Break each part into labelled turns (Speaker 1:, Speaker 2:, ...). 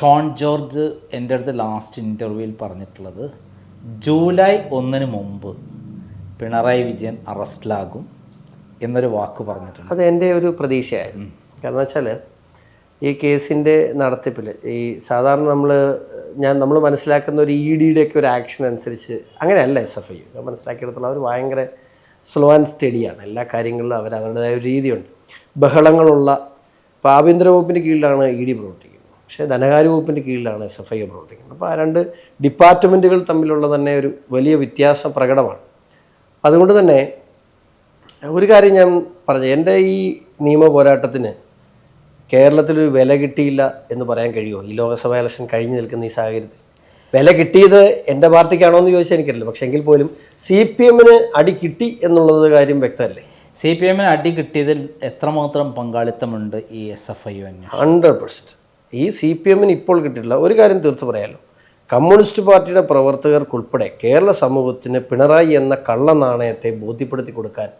Speaker 1: ഷോൺ ജോർജ് എന്റെ അടുത്ത് ലാസ്റ്റ് ഇന്റർവ്യൂവിൽ പറഞ്ഞിട്ടുള്ളത് ജൂലൈ ഒന്നിന് മുമ്പ് പിണറായി വിജയൻ അറസ്റ്റിലാകും എന്നൊരു വാക്ക് പറഞ്ഞിട്ടുണ്ട്.
Speaker 2: അത് എന്റെ ഒരു പ്രതീക്ഷയായിരുന്നു. കാരണം വെച്ചാൽ ഈ കേസിന്റെ നടത്തിപ്പിൽ ഈ സാധാരണ നമ്മൾ ഞാൻ നമ്മൾ മനസ്സിലാക്കുന്ന ഒരു ഇ ഡിയുടെ ഒക്കെ ഒരു ആക്ഷൻ അനുസരിച്ച് അങ്ങനെയല്ല എസ് എഫ് ഐ മനസ്സിലാക്കിയെടുത്തുള്ള അവർ ഭയങ്കര സ്ലോ ആൻഡ് സ്റ്റഡിയാണ് എല്ലാ കാര്യങ്ങളിലും അവർ അവരുടേതായ ഒരു രീതിയുണ്ട്. ബഹളങ്ങളുള്ള ഇപ്പോൾ ആഭ്യന്തര വകുപ്പിന്റെ കീഴിലാണ് ഇ ഡി പ്രവർത്തിക്കുന്നത്. പക്ഷേ ധനകാര്യ വകുപ്പിന്റെ കീഴിലാണ് എസ് എഫ് ഐ പ്രവർത്തിക്കുന്നത്. അപ്പോൾ ആ രണ്ട് ഡിപ്പാർട്ട്മെന്റുകൾ തമ്മിലുള്ള തന്നെ ഒരു വലിയ വ്യത്യാസം പ്രകടമാണ്. അതുകൊണ്ട് തന്നെ ഒരു കാര്യം ഞാൻ പറഞ്ഞു എന്റെ ഈ നിയമ പോരാട്ടത്തിന് കേരളത്തിലൊരു വില കിട്ടിയില്ല എന്ന് പറയാൻ കഴിയുമോ? ഈ ലോക്സഭാ ഇലക്ഷൻ കഴിഞ്ഞു നിൽക്കുന്ന ഈ സാഹചര്യത്തിൽ. വില കിട്ടിയത് എന്റെ പാർട്ടിക്കാണോ എന്ന് ചോദിച്ചാൽ എനിക്കറിയില്ല. പക്ഷേ എങ്കിൽ പോലും സി പി എമ്മിന് അടി കിട്ടി എന്നുള്ളത് കാര്യം വ്യക്തമല്ലേ?
Speaker 1: സി പി എമ്മിന് അടി കിട്ടിയതിൽ എത്രമാത്രം പങ്കാളിത്തമുണ്ട് ഈ S F I
Speaker 2: hundred percent. ഈ സി പി എമ്മിന് ഇപ്പോൾ കിട്ടിയിട്ടില്ല ഒരു കാര്യം തീർത്ത് പറയാമല്ലോ കമ്മ്യൂണിസ്റ്റ് പാർട്ടിയുടെ പ്രവർത്തകർക്കുൾപ്പെടെ കേരള സമൂഹത്തിന് പിണറായി എന്ന കള്ള നാണയത്തെ ബോധ്യപ്പെടുത്തി കൊടുക്കാൻ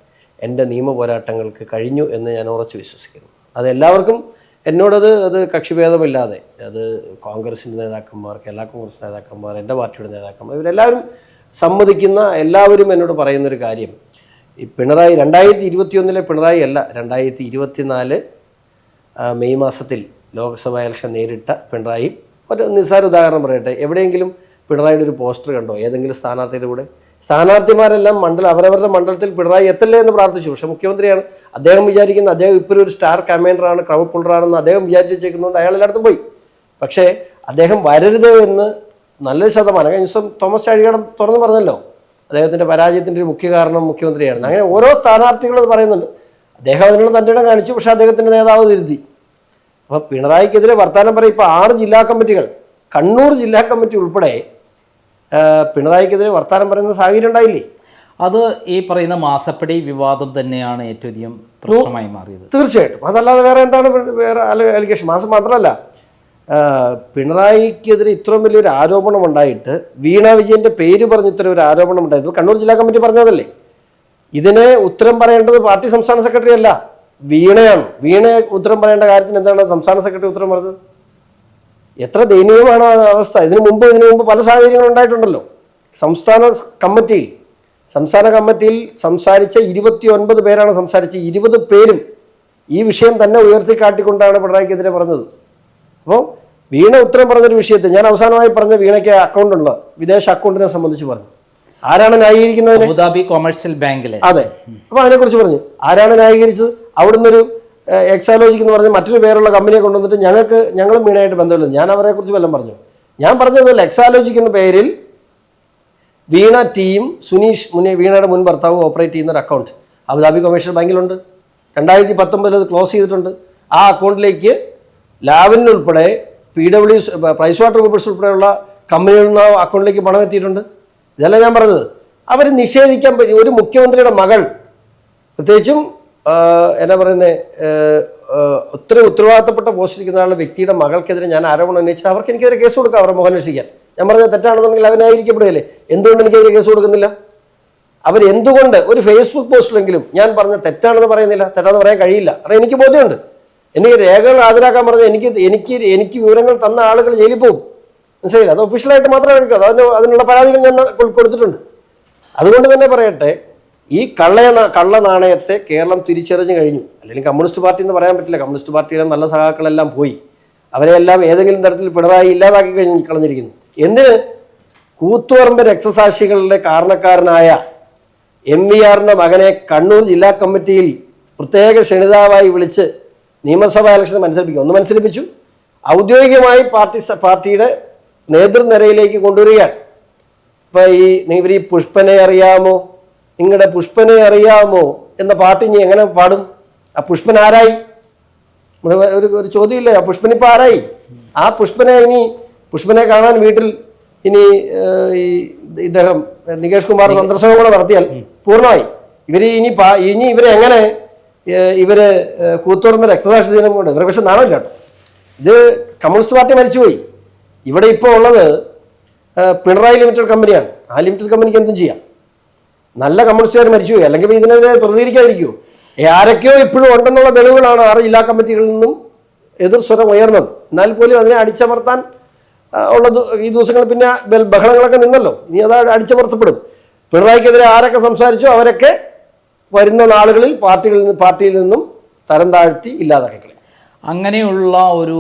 Speaker 2: എന്റെ നിയമ പോരാട്ടങ്ങൾക്ക് കഴിഞ്ഞു എന്ന് ഞാൻ ഉറച്ചു വിശ്വസിക്കുന്നു. അത് എല്ലാവർക്കും എന്നോടത് അത് കക്ഷിഭേദമില്ലാതെ അത് കോൺഗ്രസിന്റെ നേതാക്കന്മാർ കേരള കോൺഗ്രസ് നേതാക്കന്മാർ എന്റെ പാർട്ടിയുടെ നേതാക്കന്മാർ ഇവരെല്ലാവരും സമ്മതിക്കുന്ന എല്ലാവരും എന്നോട് പറയുന്നൊരു കാര്യം ഈ പിണറായി രണ്ടായിരത്തി ഇരുപത്തിയൊന്നിലെ പിണറായി അല്ല രണ്ടായിരത്തി ഇരുപത്തിനാല് മെയ് മാസത്തിൽ ലോക്സഭാ ഇലക്ഷൻ നേരിട്ട പിണറായി. ഒരു നിസ്സാര ഉദാഹരണം പറയട്ടെ. എവിടെയെങ്കിലും പിണറായിയുടെ ഒരു പോസ്റ്റർ കണ്ടോ? ഏതെങ്കിലും സ്ഥാനാർത്ഥിയുടെ കൂടെ? സ്ഥാനാർത്ഥിമാരെല്ലാം മണ്ഡലം അവരവരുടെ മണ്ഡലത്തിൽ പിണറായി എത്തല്ലേ എന്ന് പ്രാർത്ഥിച്ചു. പക്ഷേ മുഖ്യമന്ത്രിയാണ്. അദ്ദേഹം വിചാരിക്കുന്ന അദ്ദേഹം ഇപ്പോഴും ഒരു സ്റ്റാർ കമാൻഡറാണ് ക്രൗഡ് പുള്ളറാണെന്ന് അദ്ദേഹം വിചാരിച്ചു അയാൾ എല്ലായിടത്തും പോയി. പക്ഷേ അദ്ദേഹം വരരുത് എന്ന് നല്ലൊരു ശതമാനം കഴിഞ്ഞ ദിവസം തോമസ് ചാഴികടം തുറന്നു പറഞ്ഞല്ലോ. അദ്ദേഹത്തിന്റെ പരാജയത്തിന്റെ ഒരു മുഖ്യ കാരണം മുഖ്യമന്ത്രിയാണ് അങ്ങനെ ഓരോ സ്ഥാനാർത്ഥികളും പറയുന്നുണ്ട്. അദ്ദേഹം അതിനുള്ള തന്റെ കാണിച്ചു പക്ഷേ അദ്ദേഹത്തിന്റെ നേതാവ് തിരുത്തി. അപ്പോൾ പിണറായിക്കെതിരെ വർത്തമാനം പറയും. ഇപ്പോൾ ആറ് ജില്ലാ കമ്മിറ്റികൾ കണ്ണൂർ ജില്ലാ കമ്മിറ്റി ഉൾപ്പെടെ പിണറായിക്കെതിരെ വർത്തമാനം പറയുന്ന സാഹചര്യം ഉണ്ടായില്ലേ?
Speaker 1: അത് ഈ പറയുന്ന മാസപ്പടി വിവാദം തന്നെയാണ് ഏറ്റവും അധികം പ്രശ്നമായി മാറിയത്.
Speaker 2: തീർച്ചയായിട്ടും. അതല്ലാതെ വേറെ എന്താണ് വേറെ അലിഗേഷൻ മാസം മാത്രമല്ല പിണറായിക്കെതിരെ ഇത്രയും വലിയൊരു ആരോപണം ഉണ്ടായിട്ട് വീണ വിജയന്റെ പേര് പറഞ്ഞ് ഇത്ര ഒരു ആരോപണം ഉണ്ടായത് കണ്ണൂർ ജില്ലാ കമ്മിറ്റി പറഞ്ഞതല്ലേ? ഇതിന് ഉത്തരം പറയേണ്ടത് പാർട്ടി സംസ്ഥാന സെക്രട്ടറി അല്ല. വീണയാണ്. വീണ ഉത്തരം പറയേണ്ട കാര്യത്തിന് എന്താണ്? സംസ്ഥാന സെക്രട്ടറി ഉത്തരം പറഞ്ഞത്? എത്ര ദയനീയമാണ് ആ അവസ്ഥ. ഇതിനു മുമ്പ് ഇതിനു മുമ്പ് പല സാഹചര്യങ്ങളും ഉണ്ടായിട്ടുണ്ടല്ലോ. സംസ്ഥാന കമ്മിറ്റി സംസ്ഥാന കമ്മിറ്റിയിൽ സംസാരിച്ച ഇരുപത്തി ഒൻപത് പേരാണ് സംസാരിച്ച ഇരുപത് പേരും ഈ വിഷയം തന്നെ ഉയർത്തിക്കാട്ടിക്കൊണ്ടാണ് പിണറായിക്കെതിരെ പറഞ്ഞത്. അപ്പോൾ വീണ ഉത്തരം പറഞ്ഞൊരു വിഷയത്തിൽ ഞാൻ അവസാനമായി പറഞ്ഞ വീണയ്ക്ക് അക്കൗണ്ട് ഉണ്ട് വിദേശ അക്കൗണ്ടിനെ സംബന്ധിച്ച് പറഞ്ഞു. ആരാണ് ന്യായീകരിക്കുന്നത്
Speaker 1: അബുദാബി കൊമേഴ്സ്യൽ ബാങ്കിലെ.
Speaker 2: അതെ. അപ്പൊ അതിനെക്കുറിച്ച് പറഞ്ഞു. ആരാണ് ന്യായീകരിച്ചത്? അവിടുന്ന് ഒരു എക്സാലോജിക് എന്ന് പറഞ്ഞ മറ്റൊരു പേരുള്ള കമ്പനിയെ കൊണ്ടുവന്നിട്ട് ഞങ്ങൾക്ക് ഞങ്ങളും വീണായിട്ട് ബന്ധമില്ല. ഞാൻ അവരെ കുറിച്ച് വല്ലതും പറഞ്ഞു? ഞാൻ പറഞ്ഞതല്ല എക്സാലോജിക് എന്ന പേരിൽ വീണ ടീം സുനീഷ് മുന്നേ വീണയുടെ മുൻ ഭർത്താവ് ഓപ്പറേറ്റ് ചെയ്യുന്ന ഒരു അക്കൗണ്ട് അബുദാബി കൊമേഴ്ഷ്യൽ ബാങ്കിലുണ്ട്. രണ്ടായിരത്തി പത്തൊമ്പതിൽ അത് ക്ലോസ് ചെയ്തിട്ടുണ്ട്. ആ അക്കൗണ്ടിലേക്ക് ലാവിനുൾപ്പെടെ P W Price Water Coopers ഉൾപ്പെടെയുള്ള കമ്പനികളിൽ നിന്ന് അക്കൗണ്ടിലേക്ക് പണം എത്തിയിട്ടുണ്ട്. ഇതല്ല ഞാൻ പറഞ്ഞത്? അവർ നിഷേധിക്കാൻ പറ്റി ഒരു മുഖ്യമന്ത്രിയുടെ മകൾ പ്രത്യേകിച്ചും എന്നാ പറയുന്നത് ഒത്തിരി ഉത്തരവാദിത്തപ്പെട്ട പോസ്റ്റിരിക്കുന്ന ആളുടെ വ്യക്തിയുടെ മകൾക്കെതിരെ ഞാൻ ആരോപണം ഉന്നയിച്ചാൽ അവർക്ക് എനിക്കെതിരെ കേസ് കൊടുക്കാം അവരുടെ മുഖം രക്ഷിക്കാൻ ഞാൻ പറഞ്ഞത് തെറ്റാണെന്നുണ്ടെങ്കിൽ അവനായിരിക്കപ്പെടുകയല്ലേ എന്തുകൊണ്ട് എനിക്കെതിരെ കേസ് കൊടുക്കുന്നില്ല? അവർ എന്തുകൊണ്ട് ഒരു ഫേസ്ബുക്ക് പോസ്റ്റിലെങ്കിലും ഞാൻ പറഞ്ഞ തെറ്റാണെന്ന് പറയുന്നില്ല? തെറ്റാണെന്ന് പറയാൻ കഴിയില്ല. കാരണം എനിക്ക് ബോധ്യമുണ്ട്. എനിക്ക് രേഖകൾ ഹാജരാക്കാൻ പറഞ്ഞ എനിക്ക് എനിക്ക് എനിക്ക് വിവരങ്ങൾ തന്ന ആളുകൾ ജയിലിൽ പോകും. മനസ്സിലായില്ല? അത് ഒഫീഷ്യലായിട്ട് മാത്രമേ എടുക്കൂ അതിന് അതിനുള്ള പരാതികൾ ഞാൻ കൊടുത്തിട്ടുണ്ട്. അതുകൊണ്ട് തന്നെ പറയട്ടെ ഈ കള്ള കള്ള നാണയത്തെ കേരളം തിരിച്ചറിഞ്ഞു കഴിഞ്ഞു. അല്ലെങ്കിൽ കമ്മ്യൂണിസ്റ്റ് പാർട്ടി എന്ന് പറയാൻ പറ്റില്ല. കമ്മ്യൂണിസ്റ്റ് പാർട്ടിയിലെ നല്ല സഹാക്കളെല്ലാം പോയി. അവരെല്ലാം ഏതെങ്കിലും തരത്തിൽ പിണറായി ഇല്ലാതാക്കി കഴിഞ്ഞ് കളഞ്ഞിരിക്കുന്നു. എന്തിന്? കൂത്തുപറമ്പ് രക്തസാക്ഷികളുടെ കാരണക്കാരനായ എം വി ആറിന്റെ മകനെ കണ്ണൂർ ജില്ലാ കമ്മിറ്റിയിൽ പ്രത്യേക ക്ഷണിതാവായി വിളിച്ച് നിയമസഭാ ഇലക്ഷൻ മത്സരിപ്പിക്കും. ഒന്ന് മത്സരിപ്പിച്ചു. ഔദ്യോഗികമായി പാർട്ടി പാർട്ടിയുടെ നേതൃനിരയിലേക്ക് കൊണ്ടുവരികയാണ്. ഇപ്പം ഈ ഇവർ ഈ പുഷ്പനെ അറിയാമോ? നിങ്ങളുടെ പുഷ്പനെ അറിയാമോ എന്ന പാട്ട് ഇനി എങ്ങനെ പാടും? ആ പുഷ്പൻ ആരായി? ഒരു ഒരു ചോദ്യമില്ലേ? ആ പുഷ്പൻ ഇപ്പം ആരായി? ആ പുഷ്പനെ ഇനി പുഷ്പനെ കാണാൻ വീട്ടിൽ ഇനി ഈ ഇദ്ദേഹം നികേഷ് കുമാർ സന്ദർശനം കൂടെ നടത്തിയാൽ പൂർണമായി. ഇവർ ഇനി പാ- ഇനി ഇവരെ എങ്ങനെ ഏഹ്, ഇവർ കൂത്തോർമ്മ രക്തസാക്ഷി ദിനം കൊണ്ട് ഇവരെ പക്ഷെ നാണമില്ല കേട്ടോ. ഇത് കമ്മ്യൂണിസ്റ്റ് പാർട്ടി മരിച്ചുപോയി. ഇവിടെ ഇപ്പോൾ ഉള്ളത് പിണറായി ലിമിറ്റഡ് കമ്പനിയാണ്. ആ ലിമിറ്റഡ് കമ്പനിക്ക് എന്തും ചെയ്യാം. നല്ല കമ്മ്യൂണിസ്റ്റുകാർ മരിച്ചു അല്ലെങ്കിൽ ഇതിനെതിരെ പ്രതികരിക്കാതിരിക്കൂ. ആരൊക്കെയോ ഇപ്പോഴും ഉണ്ടെന്നുള്ള തെളിവുകളാണ് ആറ് ജില്ലാ കമ്മിറ്റികളിൽ നിന്നും എതിർ സ്വരം ഉയർന്നത്. എന്നാൽ പോലും അതിനെ അടിച്ചമർത്താൻ ഉള്ള ഈ ദിവസങ്ങൾ പിന്നെ ബഹളങ്ങളൊക്കെ നിന്നല്ലോ. ഇനി അത് അടിച്ചമർത്തപ്പെടും. പിണറായിക്കെതിരെ ആരൊക്കെ സംസാരിച്ചോ അവരൊക്കെ വരുന്ന നാളുകളിൽ പാർട്ടികളിൽ പാർട്ടിയിൽ നിന്നും തരം താഴ്ത്തി ഇല്ലാതാക്കി
Speaker 1: അങ്ങനെയുള്ള ഒരു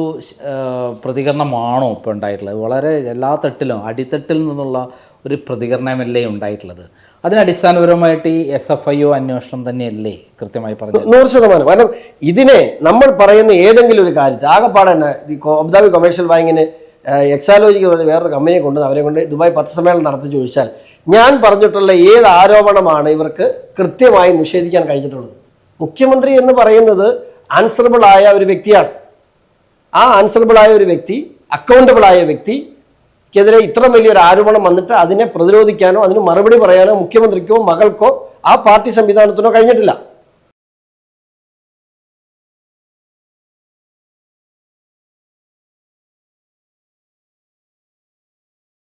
Speaker 1: പ്രതികരണമാണോ ഇപ്പോൾ ഉണ്ടായിട്ടുള്ളത്? വളരെ എല്ലാ തട്ടിലും അടിത്തട്ടിൽ നിന്നുള്ള ഒരു പ്രതികരണമല്ലേ ഉണ്ടായിട്ടുള്ളത്? അതിനടിസ്ഥാനപരമായിട്ട് ഈ എസ് എഫ് ഐ ഒ അന്വേഷണം തന്നെയല്ലേ കൃത്യമായി പറഞ്ഞു
Speaker 2: നൂറ് ശതമാനം. കാരണം ഇതിനെ നമ്മൾ പറയുന്ന ഏതെങ്കിലും ഒരു കാര്യത്തെ ആകെപ്പാടെ തന്നെ അബുദാബി കൊമേഴ്ഷ്യൽ ബാങ്കിന് എക്സാലോജിക്ക് പറഞ്ഞ വേറൊരു കമ്പനിയെ കൊണ്ട് അവരെ കൊണ്ട് ദുബായ് പത്രസമ്മേളനം നടത്തി ചോദിച്ചാൽ ഞാൻ പറഞ്ഞിട്ടുള്ള ഏത് ആരോപണമാണ് ഇവർക്ക് കൃത്യമായി നിഷേധിക്കാൻ കഴിഞ്ഞിട്ടുള്ളത്? മുഖ്യമന്ത്രി എന്ന് പറയുന്നത് ആൻസറബിൾ ആയ ഒരു വ്യക്തിയാണ്. ആ ആൻസറബിൾ ആയ ഒരു വ്യക്തി അക്കൗണ്ടബിൾ ആയ വ്യക്തിക്കെതിരെ ഇത്ര വലിയൊരു ആരോപണം വന്നിട്ട് അതിനെ പ്രതിരോധിക്കാനോ അതിന് മറുപടി പറയാനോ മുഖ്യമന്ത്രിക്കോ മകൾക്കോ ആ പാർട്ടി സംവിധാനത്തിനോ കഴിഞ്ഞിട്ടില്ല.